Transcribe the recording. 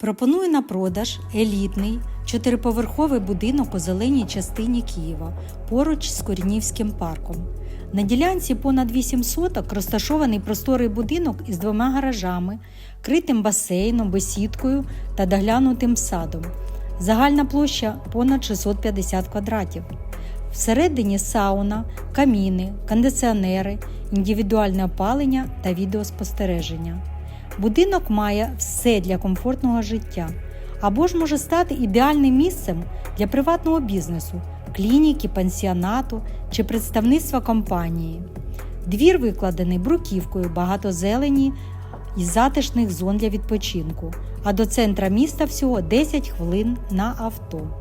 Пропоную на продаж елітний чотириповерховий будинок у зеленій частині Києва поруч з Корінівським парком. На ділянці понад 8 соток розташований просторий будинок із двома гаражами, критим басейном, бесідкою та доглянутим садом. Загальна площа понад 650 квадратів. Всередині сауна, каміни, кондиціонери, індивідуальне опалення та відеоспостереження. Будинок має все для комфортного життя або ж може стати ідеальним місцем для приватного бізнесу, клініки, пансіонату чи представництва компанії. Двір викладений бруківкою, багато зелені і затишних зон для відпочинку, а до центра міста всього 10 хвилин на авто.